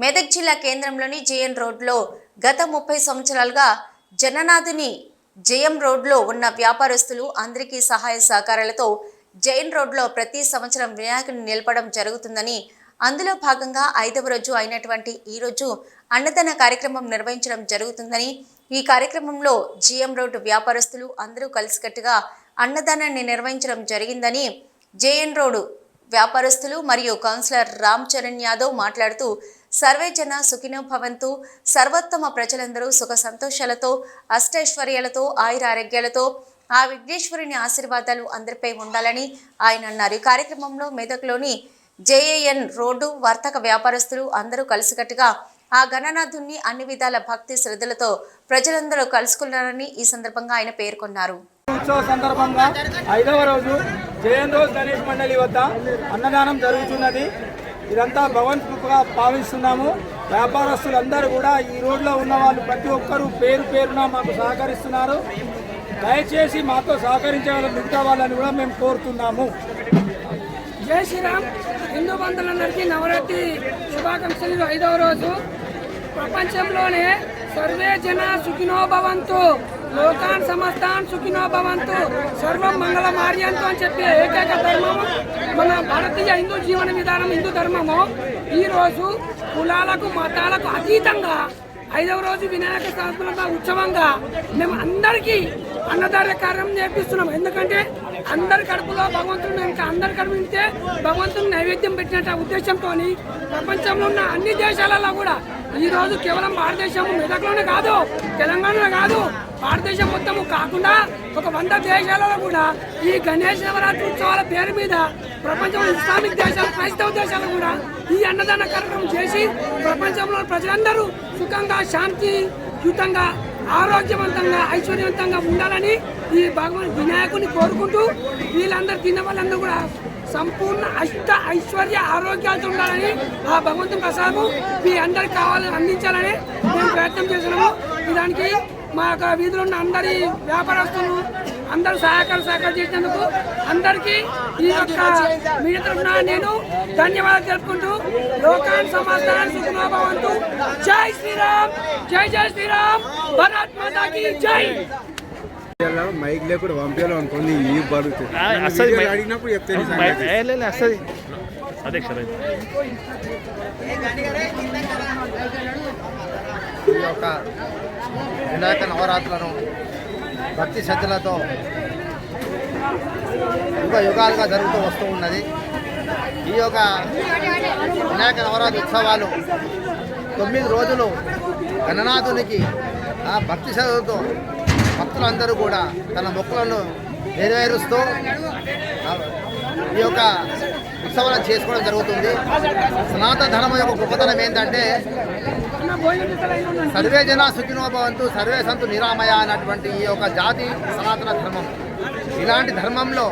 మెదక్ జిల్లా కేంద్రంలోని జేఎన్ రోడ్లో గత ముప్పై సంవత్సరాలుగా జననాథుని జయం రోడ్లో ఉన్న వ్యాపారస్తులు అందరికీ సహాయ సహకారాలతో జైన్ రోడ్లో ప్రతి సంవత్సరం వినాయకుని నిలపడం జరుగుతుందని అందులో భాగంగా ఐదవ రోజు అయినటువంటి ఈ రోజు అన్నదాన కార్యక్రమం నిర్వహించడం జరుగుతుందని ఈ కార్యక్రమంలో జిఎం రోడ్డు వ్యాపారస్తులు అందరూ కలిసికట్టుగా అన్నదానాన్ని నిర్వహించడం జరిగిందని జేఎన్ రోడ్ వ్యాపారస్తులు మరియు కౌన్సిలర్ రామ్ చరణ్ యాదవ్ మాట్లాడుతూ సర్వే జన సుఖినో భవంతు. సర్వోత్తమ ప్రజలందరూ సుఖ సంతోషాలతో అష్టైశ్వర్యాలతో ఆయుర ఆరోగ్యాలతో ఆ విఘ్నేశ్వరుని ఆశీర్వాదాలు అందరిపై ఉండాలని ఆయన అన్నారు. ఈ కార్యక్రమంలో మెదక్లోని జేఏఎన్ రోడ్డు వర్తక వ్యాపారస్తులు అందరూ కలిసికట్టుగా ఆ గణనాథుణ్ణి అన్ని విధాల భక్తి శ్రద్ధలతో ప్రజలందరూ కలుసుకున్నారని ఈ సందర్భంగా ఆయన పేర్కొన్నారు. ఉత్సవ సందర్భంగా ఐదవ రోజు జయన్ రోజు గణేష్ మండలి వద్ద అన్నదానం జరుగుతున్నది. ఇదంతా భగవన్ కృపగా భావిస్తున్నాము. వ్యాపారస్తులందరూ కూడా ఈ రోడ్లో ఉన్న వాళ్ళు ప్రతి ఒక్కరూ పేరు పేరున మాకు సహకరిస్తున్నారు. దయచేసి మాతో సహకరించగల మిగతా వాళ్ళని కూడా మేము కోరుతున్నాము. జై శ్రీరామ్. హిందూ బంధువులందరికీ నవరాత్రి శుభాకాంక్షలు. ఐదవ రోజు ప్రపంచంలోనే సర్వే జన సుఖినో భవంతు. లోకాన్ సమస్తాన్ సుఖినో భవంతు. సర్వం మంగళ మార్యంతో అని చెప్పే ఏకైక ధర్మము. మన భారతీయ హిందూ జీవన విధానం హిందూ ధర్మము ఈ రోజు కులాలకు మతాలకు అతీతంగా ఐదవ రోజు వినాయక స్థాపన ఉత్సవంగా మేము అందరికీ అన్నదాన కార్యం నేర్పిస్తున్నాం. ఎందుకంటే అందరి కడుపులో భగవంతుడు ఇంకా అందరి కడుపు నిండితే భగవంతుని నైవేద్యం పెట్టినట్టు ఉద్దేశంతో ప్రపంచంలో ఉన్న అన్ని దేశాలలో కూడా ఈ రోజు కేవలం భారతదేశం మెదక్లోనే కాదు తెలంగాణలో కాదు భారతదేశం మొత్తం కాకుండా ఒక వంద దేశాలలో కూడా ఈ గణేష్ నవరాత్రి ఉత్సవాల పేరు మీద ప్రపంచంలో ఇస్లామిక్ దేశాలు క్రైస్తవ దేశాలు కూడా ఈ అన్నదాన కార్యక్రమం చేసి ప్రపంచంలో ప్రజలందరూ సుఖంగా శాంతియుతంగా ఆరోగ్యవంతంగా ఐశ్వర్యవంతంగా ఉండాలని ఈ భగవాన్ వినాయకుని కోరుకుంటూ వీళ్ళందరూ తిన్న వాళ్ళందరూ కూడా సంపూర్ణ అష్ట ఐశ్వర్య ఆరోగ్యాలతో ఉండాలని ఆ భగవంతుని ప్రసాదము మీ అందరికి కావాలని అందించాలని మేము ప్రయత్నం చేస్తున్నాము. దానికి మా యొక్క వీధిలో ఉన్న అందరి వ్యాపారస్తులు అందరూ సహకారం సహకారం చేసినందుకు అందరికీ ఈ యొక్క మీ తరఫున నేను ధన్యవాదాలు తెలుపుకుంటూ లోకాన్ సమాధాన్ సుఖమాభవంతు జై శ్రీరామ్ జై జై శ్రీరామ్ భరత్ మాతాకి జై! మైక్ లేకుండా పంపించాలి అనుకోండి ఈ అసలు అడిగినప్పుడు చెప్తే వస్తుంది అధ్యక్ష రైట్ ఈ యొక్క వినాయక నవరాత్రులను భక్తి శ్రద్ధలతో యుగ యుగాలుగా జరుగుతూ వస్తూ ఉన్నది. ఈ యొక్క వినాయక నవరాత్రి ఉత్సవాలు తొమ్మిది రోజులు గణనాథునికి ఆ భక్తి శ్రద్ధలతో భక్తులందరూ కూడా తన మొక్కలను నెరవేరుస్తూ ఈ యొక్క ఉత్సవాలను చేసుకోవడం జరుగుతుంది. సనాతన ధర్మం యొక్క గొప్పతనం ఏంటంటే సర్వే జన సుఖినోభవంతు సర్వే సంతు నిరామయ అన్నటువంటి ఈ యొక్క జాతి సనాతన ధర్మం. ఇలాంటి ధర్మంలో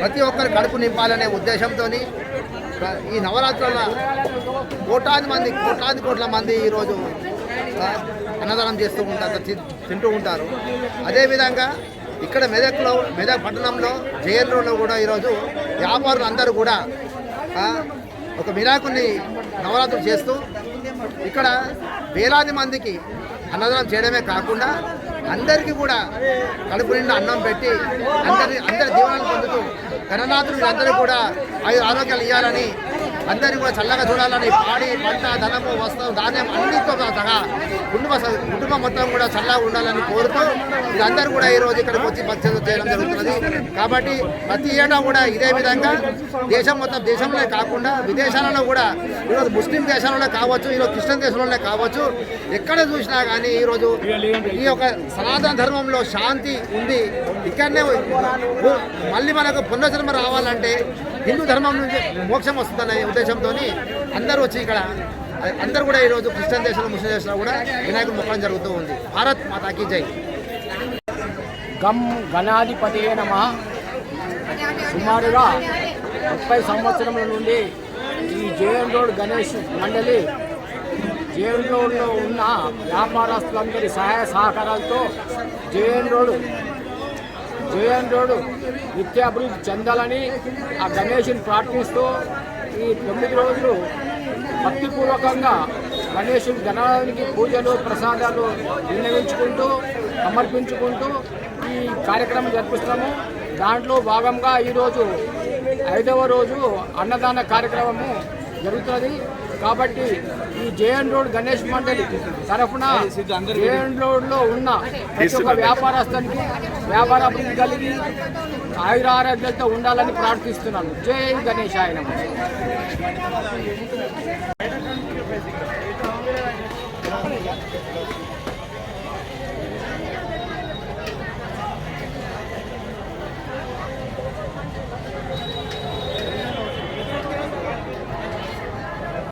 ప్రతి ఒక్కరు కడుపు నింపాలనే ఉద్దేశంతో ఈ నవరాత్రుల కోటాది మంది కోట్లాది కోట్ల మంది ఈరోజు అన్నదానం చేస్తూ ఉంటారు తింటూ ఉంటారు. అదేవిధంగా ఇక్కడ మెదక్లో మెదక్ పట్టణంలో జేఎన్లో కూడా ఈరోజు వ్యాపారులు అందరూ కూడా ఒక వినాయకుడిని నవరాత్రులు చేస్తూ ఇక్కడ వేలాది మందికి అన్నదానం చేయడమే కాకుండా అందరికీ కూడా కడుపు నిండా అన్నం పెట్టి అందరి అందరి దీవెనలు పొందుతూ గణనాథులు అందరూ కూడా ఆయుర ఆరోగ్యాలు ఇవ్వాలని అందరినీ కూడా చల్లగా చూడాలని పాడి పంట ధనము వస్త్రం ధాన్యం అన్నింటితో సహా కుటుంబ కుటుంబం మొత్తం కూడా చల్లగా ఉండాలని కోరుతూ అందరూ కూడా ఈ రోజు ఇక్కడికి వచ్చి భక్తి చేయడం జరుగుతున్నది. కాబట్టి ప్రతి ఏటా కూడా ఇదే విధంగా దేశం మొత్తం దేశంలో కాకుండా విదేశాలలో కూడా ఈరోజు ముస్లిం దేశాలలో కావచ్చు ఈరోజు క్రిస్టియన్ దేశంలోనే కావచ్చు ఎక్కడ చూసినా కానీ ఈరోజు ఈ యొక్క సనాతన ధర్మంలో శాంతి ఉంది. ఇక్కడనే మళ్ళీ మనకు పునర్జన్మ రావాలంటే హిందూ ధర్మం నుంచి మోక్షం వస్తుందనే ఉద్దేశంతో అందరూ వచ్చి ఇక్కడ అందరూ కూడా ఈరోజు క్రిస్టియన్ దేశంలో ముస్లిం దేశంలో కూడా వినాయకుడు మొక్కడం జరుగుతూ ఉంది. భారత్ మాతాకి జై. గం గణాధిపతి నమ. సుమారుగా ముప్పై సంవత్సరముల నుండి ఈ జేఎన్ రోడ్ గణేష్ మండలి జేఎన్ రోడ్లో ఉన్న వ్యాపారస్తులందరి సహాయ సహకారాలతో జేఎన్ రోడ్ జేఎన్ రోడ్డు నిత్యాభివృద్ధి చెందాలని ఆ గణేష్ని ప్రార్థిస్తూ ఈ తొమ్మిది రోజులు భక్తిపూర్వకంగా గణేషుని గణనాథునికి పూజలు ప్రసాదాలు వినియోగించుకుంటూ సమర్పించుకుంటూ ఈ కార్యక్రమం జరిపిస్తున్నాము. దాంట్లో భాగంగా ఈరోజు ఐదవ రోజు అన్నదాన కార్యక్రమము జరుగుతున్నది కాబట్టి ఈ జేఎన్ రోడ్ గణేష్ మండలి తరఫున జేఎన్ రోడ్లో ఉన్న ప్రతి ఒక్క వ్యాపారస్తునికి వ్యాపార అభివృద్ధి కలిగి ఆయురారోగ్యాలతో ఉండాలని ప్రార్థిస్తున్నాను. జై గణేష్ ఆయన